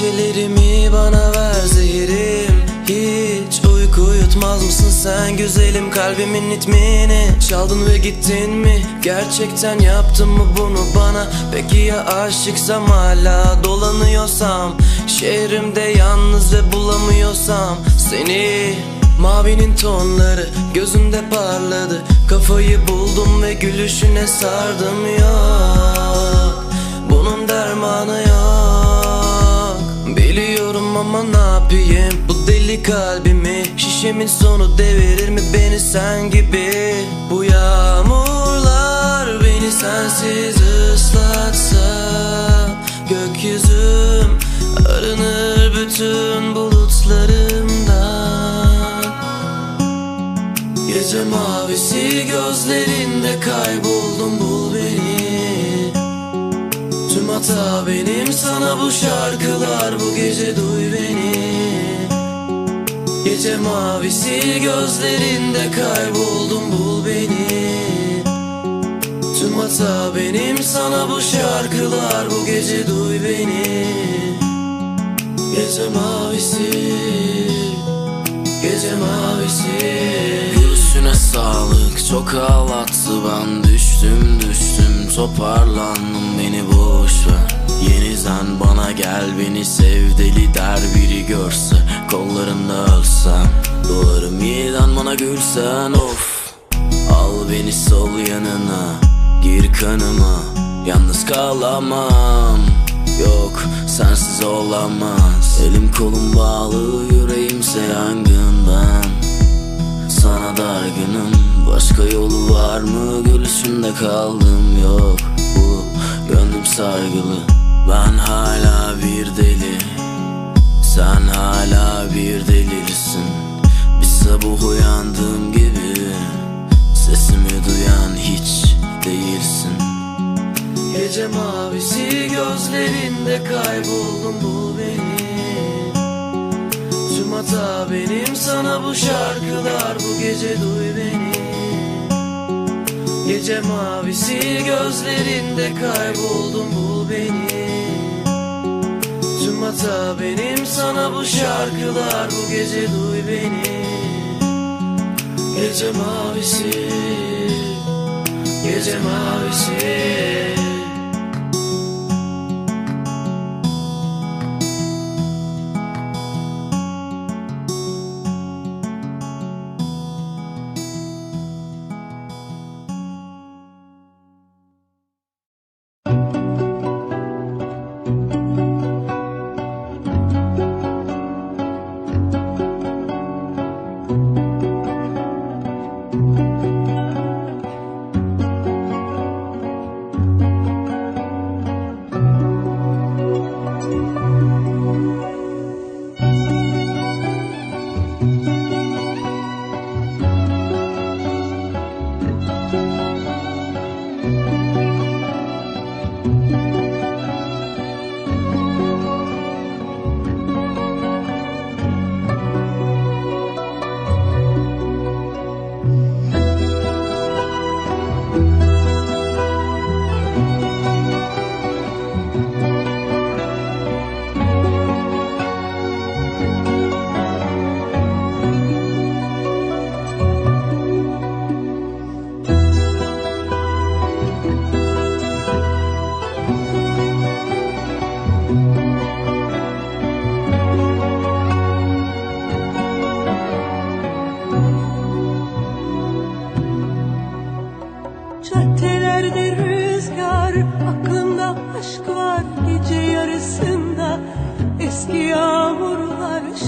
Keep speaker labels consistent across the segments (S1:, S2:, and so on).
S1: Gecelerimi bana ver zehirim. Hiç uyku yutmaz mısın sen güzelim? Kalbimin ritmini Çaldın ve gittin mi? Gerçekten yaptın mı bunu bana? Peki ya aşıksam hala dolanıyorsam? Şehrimde yalnız ve bulamıyorsam? Seni Mavinin tonları gözümde parladı. Kafayı buldum ve gülüşüne sardım yok. Bunun dermanı yok ama ne yapayım? Bu deli kalbimi Şişemin sonu devirir mi beni sen gibi? Bu yağmurlar beni sensiz ıslatsa Gökyüzüm arınır bütün bulutlarımdan Gece mavisi gözlerinde kayboldum bul hata benim. Sana bu şarkılar bu gece duy beni. Gece mavisi gözlerinde kayboldum bul beni. Tüm hata benim. Sana bu şarkılar bu gece duy beni. Gece mavisi Gece mavisi.
S2: Gülüşüne sağlık çok ağlattı. Ben düştüm düştüm toparlandım. Beni boş ver bana gel beni sev deli der biri görse kollarında ölsem Doğarım yeniden bana gülsen of! Al beni sol yanına gir kanıma Yalnız kalamam. Yok sensiz olamaz. Elim kolum bağlı yüreğimse yangından Sana dargınım Başka yolu var mı? Gülüşünde kaldım yok. Bu sargılı Ben hala bir deli. Sen hala bir delirsin Bir sabah uyandığım gibi Sesimi duyan hiç değilsin.
S1: Gece mavisi gözlerinde kayboldum bul beni. Tüm hata benim sana bu şarkılar bu gece duy beni Gece mavisi gözlerinde kayboldum bul beni. Tüm hata benim sana bu şarkılar bu gece duy beni. Gece mavisi Gece mavisi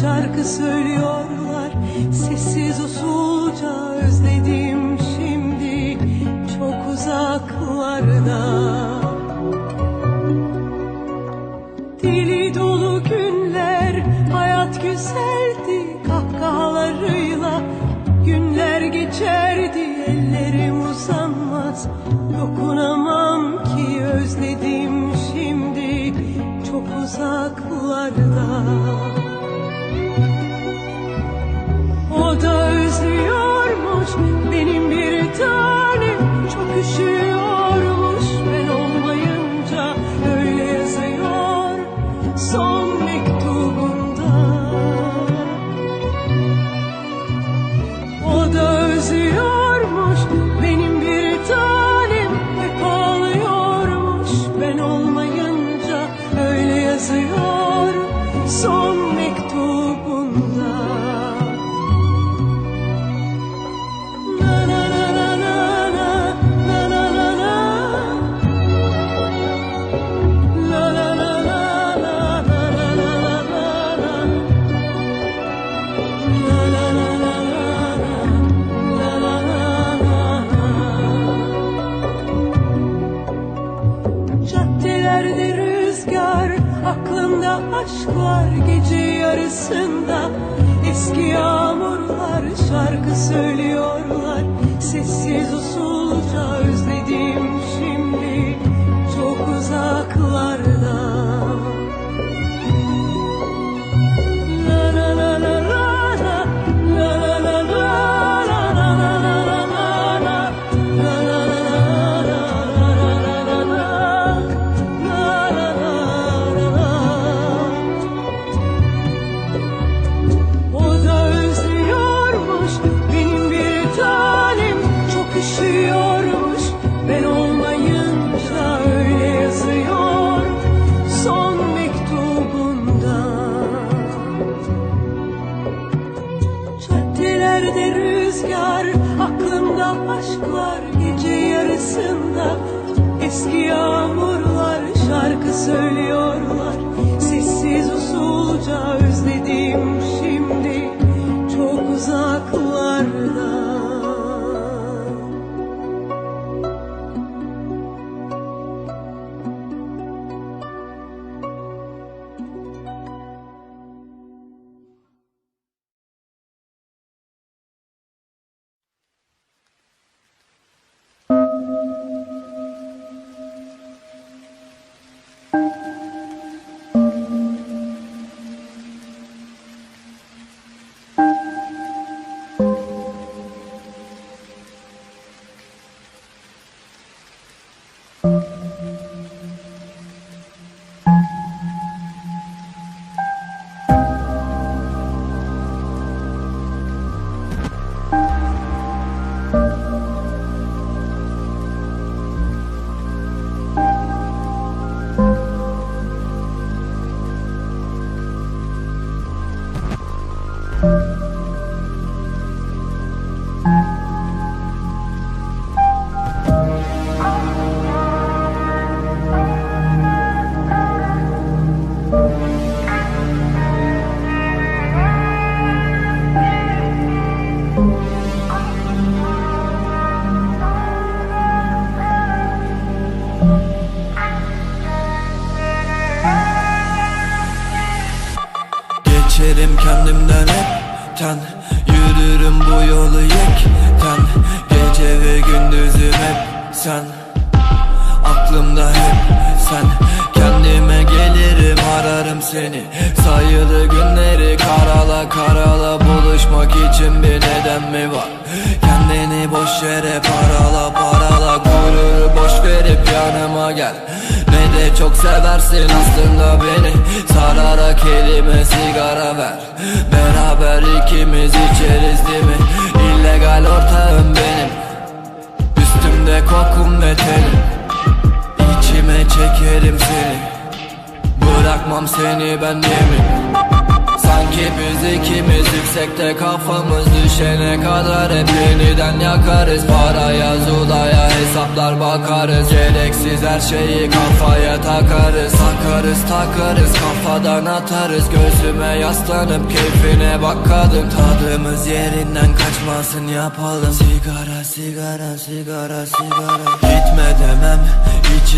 S3: şarkı söylüyorlar, sessiz usulca özledim Caddelerde rüzgar, aklımda aşklar Gece yarısında. Eski yağmurlar Şarkı söylüyorlar. Sessiz usulca Özledim şimdi. Çok uzaklarda usulca Özledim şimdi. Çok uzaklarda
S4: sen. Aklımda hep sen. Kendime gelirim ararım seni. Sayılı günleri karala karala Buluşmak için bir neden mi var? Kendini boş yere parala parala Gururu boş verip yanıma gel. Ne de çok seversin aslında beni. Sararak elime sigara ver. Beraber ikimiz içeriz değil mi? İllegal ortağım benim Üstümde kokum ve tenim İçime çekerim seni. Bırakmam seni ben yemin Sanki biz ikimiz yüksekte kafamız düşene kadar Hep yeniden yakarız. Paraya zulaya hesaplar bakarız. Gereksiz her şeyi kafaya takarız. Takarız takarız kafadan atarız. Gözüme yaslanıp keyfine bak kadın. Tadımız yerinden kaçmasın yapalım. Sigara sigara sigara sigara. Gitme demem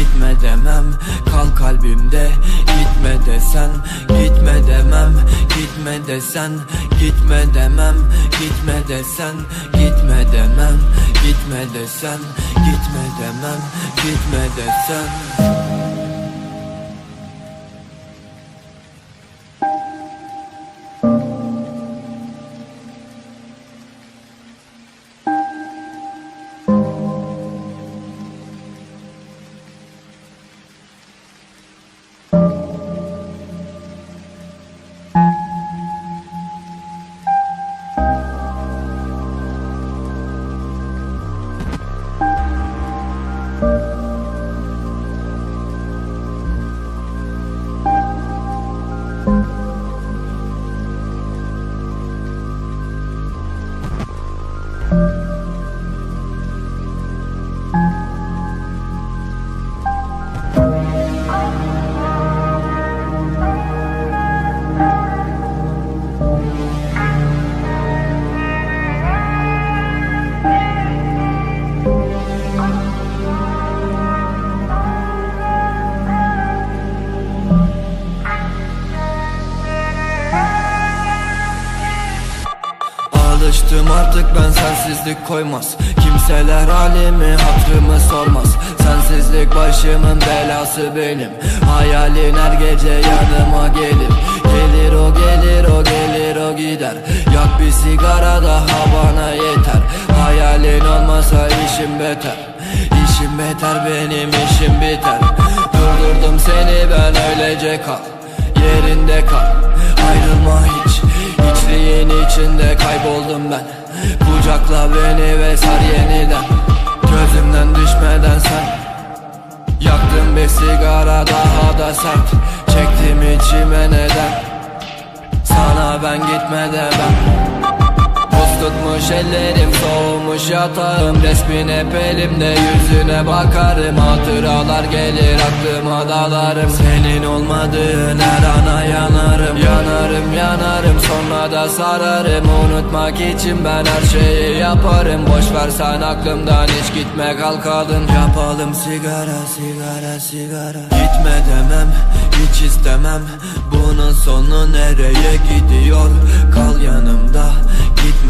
S4: Gitme demem. Kal kalbimde Gitme desen Gitme demem. Gitme desen Gitme demem. Gitme desen Gitme demem. Gitme desen Gitme demem. Gitme desen. ben sensizlik koymaz. Kimseler halimi hatırımı sormaz. Sensizlik başımın belası benim. Hayalin her gece yanıma gelir. Gelir o gelir o gelir o gider. Yak bir sigara daha bana yeter. Hayalin olmasa işim beter. İşim beter benim işim biter. Durdurdum seni ben öylece kal. Yerinde kal kayboldum ben. Kucakla beni ve sar yeniden. Gözümden düşmeden sen. Yaktım bir sigara daha da sert. Çektim içime neden? Sana ben gitme demem tutmuş ellerim soğumuş yatağım. Resmin hep elimde yüzüne bakarım. Hatıralar gelir aklıma dalarım. Senin olmadığın her ana yanarım. Yanarım yanarım sonra da sararım. Unutmak için ben her şeyi yaparım. Boş ver sen aklımdan hiç gitme kalkalım Yapalım sigara sigara sigara. Gitme demem hiç istemem. Bunun sonu nereye gidiyor? Kal yanımda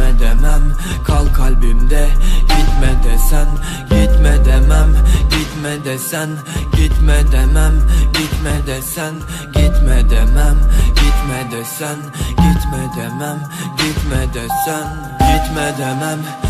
S4: Gitme demem. Kal kalbimde Gitme desen gitme demem. Gitme desen gitme demem. Gitme desen gitme demem. Gitme desen gitme demem. Gitme desen gitme demem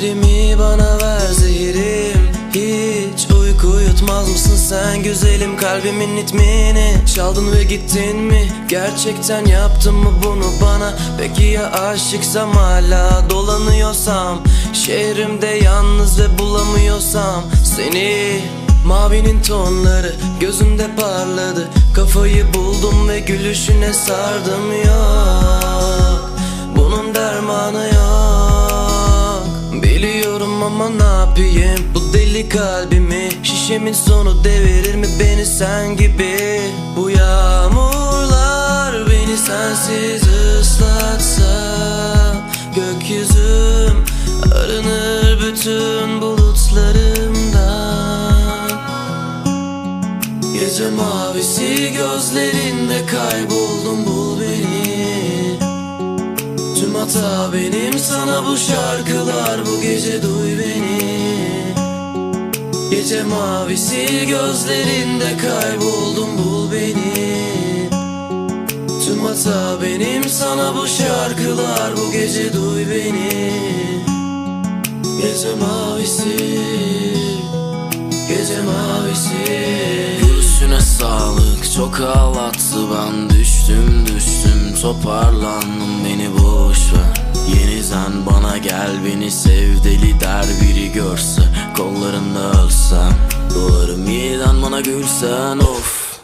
S1: Gecelerimi bana ver zehirim. Hiç uyku yutmaz mısın sen güzelim? Kalbimin ritmini Çaldın ve gittin mi? Gerçekten yaptın mı bunu bana? Peki ya aşıksam hala dolanıyorsam? Şehrimde yalnız ve bulamıyorsam? Seni Mavinin tonları gözümde parladı. Kafayı buldum ve gülüşüne sardım. Yok Bunun dermanı yok ama ne yapayım? Bu deli kalbimi Şişemin sonu devirir mi beni sen gibi? Bu yağmurlar beni sensiz ıslatsa Gökyüzüm arınır bütün bulutlarımdan Gece mavisi gözlerinde kayboldum bul beni hata benim sana bu şarkılar. Bu gece duy beni. Gece mavisi gözlerinde kayboldum bul beni. Tüm hata benim sana bu şarkılar. Bu gece duy beni. Gece mavisi Gece mavisi.
S2: Gülüşüne sağlık çok ağlattı. Ben düştüm düştüm toparlandım. Beni boş ver Yeniden bana gel beni sev deli der biri görse kollarında ölsem Doğarım yeniden bana gülsen of.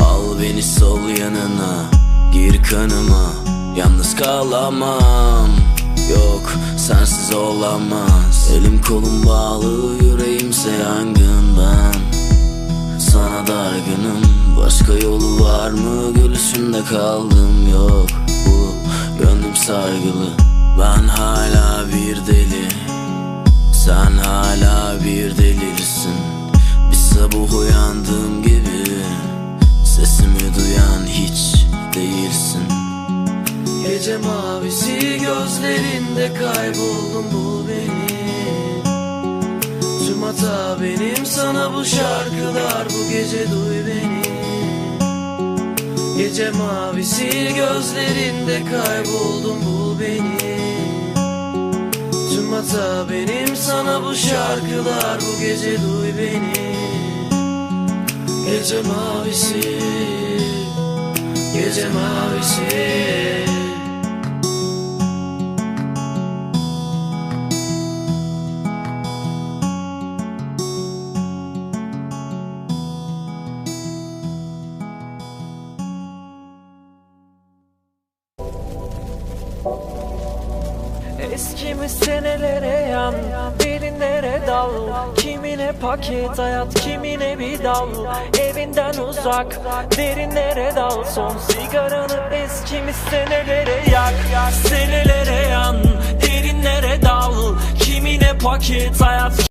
S2: Al beni sol yanına gir kanıma Yalnız kalamam. Yok sensiz olamaz. Elim kolum bağlı yüreğimse yangın ben. Sana dargınım Başka yolu var mı? Gülüşünde kaldım yok sargılı Ben hala bir deli. Sen hala bir delirsin Bir sabah uyandığım gibi Sesimi duyan hiç değilsin.
S1: Gece mavisi gözlerinde kayboldum bul beni? Tüm hata benim sana bu şarkılar bu gece duy beni Gece mavisi gözlerinde kayboldum bul beni. Tüm hata benim sana bu şarkılar bu gece duy beni. Gece mavisi Gece mavisi
S4: Eskimiş senelere yan Derinlere dal. Kimine paket hayat Kimine bir dal. Evinden uzak Derinlere dal. Son sigaranı eskimiş senelere yak. Senelere yan Derinlere dal. Kimine paket hayat